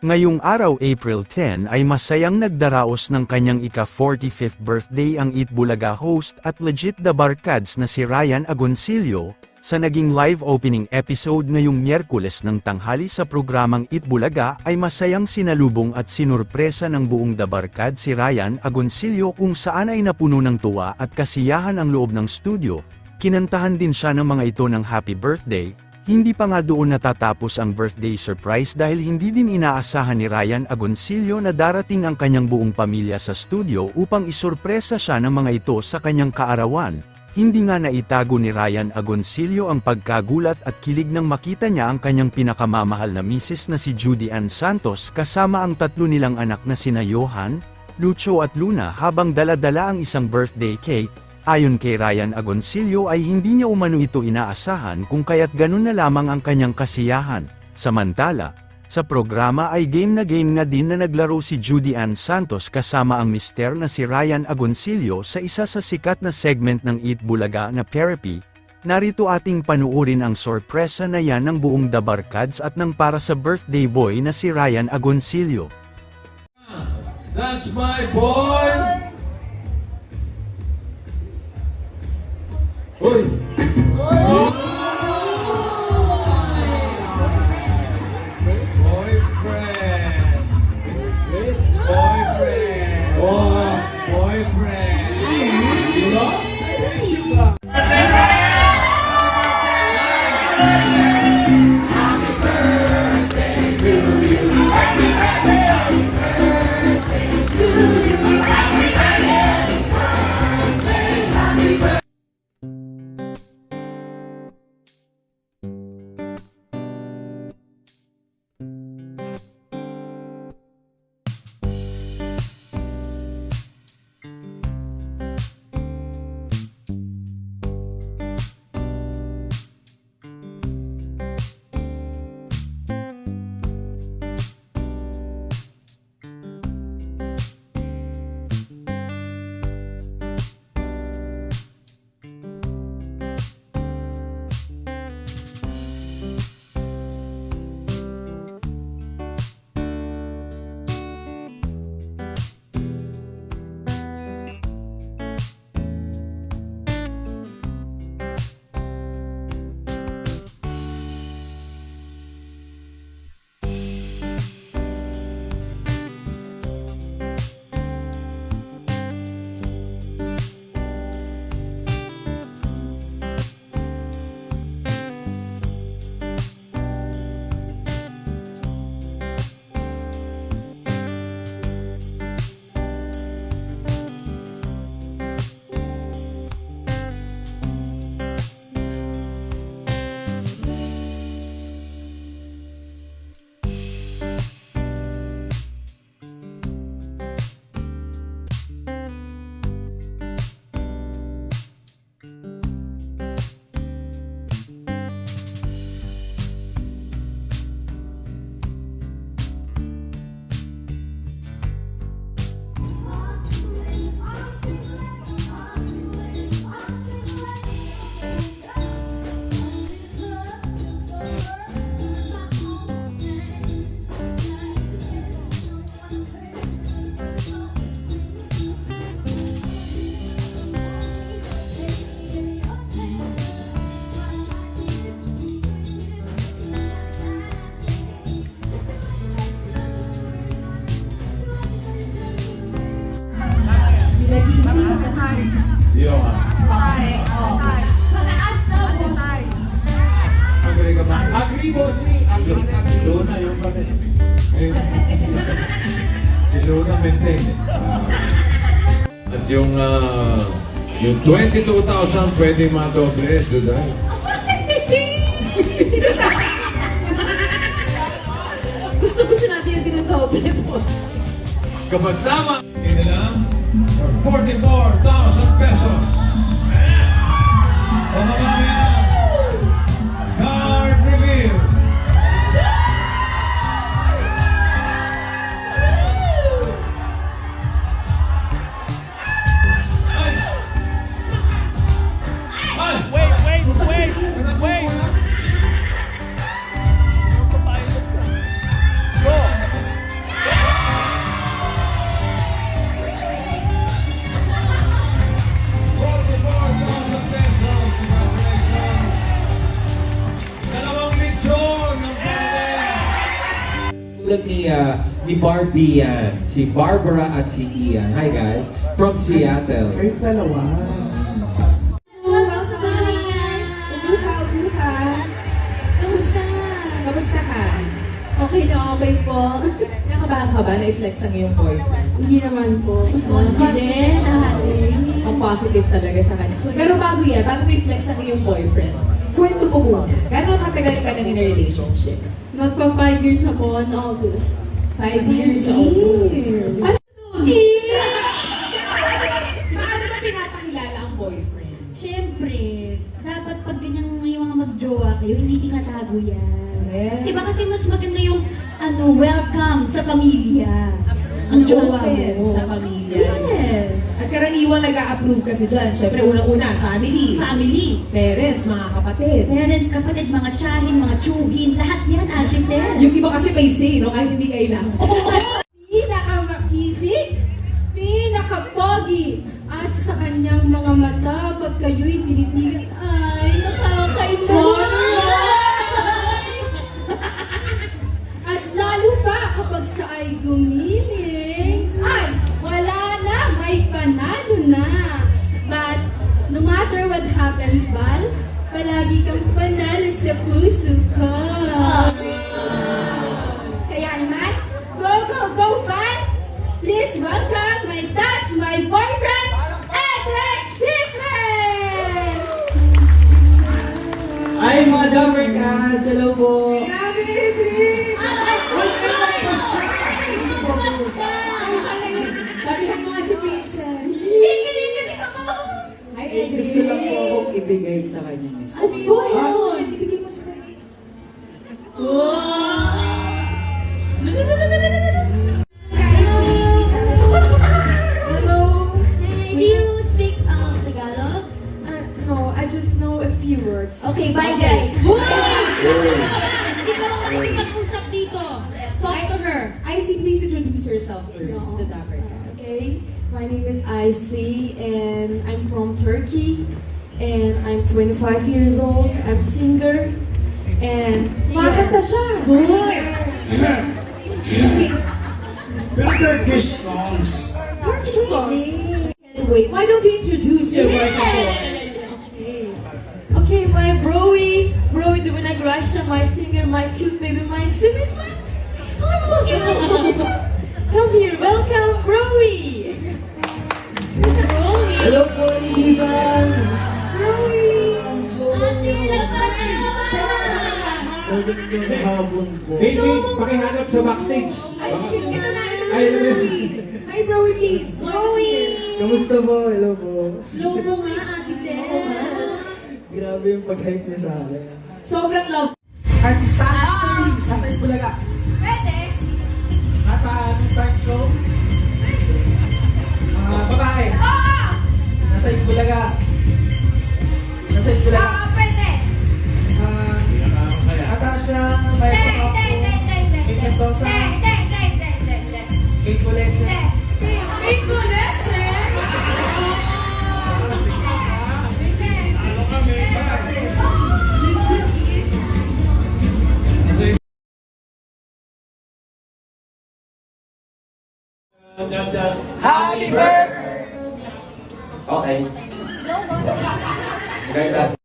Ngayong araw April 10 ay masayang nagdaraos ng kanyang ika-45th birthday ang Eat Bulaga host at legit the barkads na si Ryan Agoncillo, sa naging live opening episode ngayong Miyerkules ng tanghali sa programang Eat Bulaga ay masayang sinalubong at sinurpresa ng buong The Barkad si Ryan Agoncillo kung saan ay napuno ng tuwa at kasiyahan ang loob ng studio, kinantahan din siya ng mga ito ng happy birthday, hindi pa nga doon natatapos ang birthday surprise dahil hindi din inaasahan ni Ryan Agoncillo na darating ang kanyang buong pamilya sa studio upang isurpresa siya ng mga ito sa kanyang kaarawan. Hindi nga naitago ni Ryan Agoncillo ang pagkagulat at kilig nang makita niya ang kanyang pinakamamahal na misis na si Judy Ann Santos kasama ang tatlo nilang anak na sina Johan, Lucho at Luna habang daladala ang isang birthday cake, Ayon kay Ryan Agoncillo ay hindi niya umano ito inaasahan kung kaya't ganun na lamang ang kanyang kasiyahan. Samantala, sa programa ay game na game nga din na naglaro si Judy Ann Santos kasama ang mister na si Ryan Agoncillo sa isa sa sikat na segment ng Eat Bulaga na Therapy. Narito ating panuorin ang sorpresa na yan ng buong The Barkads at ng para sa birthday boy na si Ryan Agoncillo. That's my boy! Ba? Agree, bossing. Agree, agree. Luna yung pa rin. Eh, si Luna maintain. Ah. at yung ah, yung 22,000 pwede madoble, Juday. Gusto gusto natin yung dinodoble po. Kapag tama, for 44,000 vlog ni, ah, ni Barbie yan. Si Barbara at si Ian. Hi guys. From Seattle. Kahit dalawa. Welcome sa yan. Ubuha, ubuha. Kamusta? Kamusta ka? Okay na okay po. Nakabahan ka ba na i-flex ang iyong boyfriend? Hindi naman po. Confident, Ang positive talaga sa kanya. Pero bago yan, bago i-flex ang iyong boyfriend, kwento mo muna. Gano'ng katagal ka nang in a relationship? Magpa 5 years na po on August. Five years old. Ano Paano mo pinapakilala ang boyfriend? Siyempre, dapat pag ganyan yung mga magjowa kayo, hindi tinatago yan. Correct. Diba kasi mas maganda yung ano, welcome sa pamilya. Ang Open sa pamilya. Yes. At karaniwan nag-a-approve kasi dyan. Siyempre, unang-una, family. Family. Parents, mga kapatid. Parents, kapatid, mga tsahin, mga tsuhin, lahat yan, ate sir. Yung iba kasi may say, no? Kahit hindi kailangan. Pinakamakisig, pinakapogi, at sa kanyang mga mata, pag kayo'y tinitigan, ay nakakaiba. At lalo pa kapag siya ay gumiling, ay wala na, may panalo na. But no matter what happens, Bal, palagi kang panalo sa puso ko. Kaya naman, go, go, go, Bal! Please welcome my dad's, my boyfriend, Edric Secret! Ay, mga Dapper Cats! Hello po! Grabe, Edric! Gusto lang po akong ibigay sa kanya, miss. Ano yun? Ibigay mo sa kanya. Hello? Do you speak um, Tagalog? Uh, no, I just know a few words. Okay, bye guys. Hindi ka naman makikipag-usap dito. Talk to her. Icy, please introduce yourself first, the Dapper Cats. Okay, my name is Icy and I'm from Turkey and I'm 25 years old. I'm singer and Makakanta siya. Pero Turkish songs. Turkish songs. Wait, why don't you introduce your us? Okay. Okay, my broy, broy the Vinagrasha, my singer, my cute baby, my sweet oh, Come here, welcome, broy. Hello po, Ivan! Yung habon po. Wait, wait, pakihanap sa backstage. Ay, Ay, ano yun? Hi, Browy, please. Joey! Kamusta po? Hello po. Slow mo nga, ate sis. Grabe yung pag-hype niya sa akin. Sobrang love. Artista! Nasa Itbulaga. Pwede? Nasa Itbulaga. Nasa Itbulaga. Oo, pwede. Ah, may hindi, hindi, hindi, Kate Mendoza. Kate Coleche. Happy birthday! Okay. Maganda.